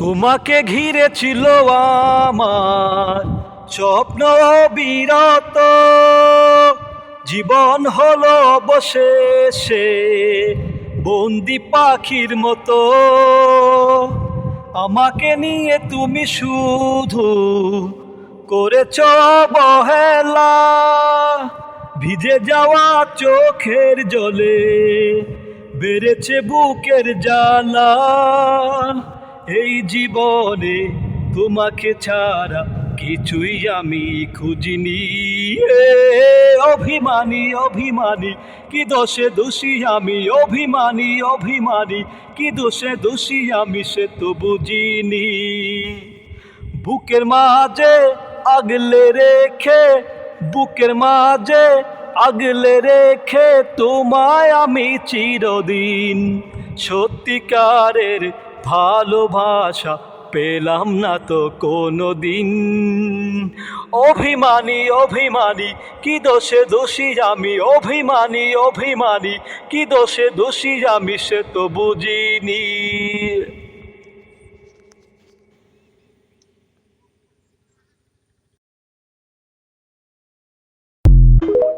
তোমাকে ঘিরে ছিল আমার স্বপ্ন বিরত। জীবন হলো অবশেষে বন্দি পাখির মতো। আমাকে নিয়ে তুমি শুধু করেছ অবহেলা। ভিজে যাওয়া চোখের জলে বেড়েছে বুকের জ্বালা। এই জীবনে তোমাকে ছাড়া কিছুই আমি খুঁজিনি। অভিমানী অভিমানী, কি দোষে দোষী আমি? অভিমানী অভিমানী, কি দোষে দোষী আমি সে তো বুঝিনি। বুকের মাঝে আগলে রেখে, বুকের মাঝে আগলে রেখে তোমায় আমি চিরদিন সত্যিকারের ভালোবাসা পেলাম না তো কোনো দিন অভিমানী অভিমানী, কি দোষে দোষী আমি? অভিমানী অভিমানী, কি দোষে দোষী আমি সে তো বুঝিনি। you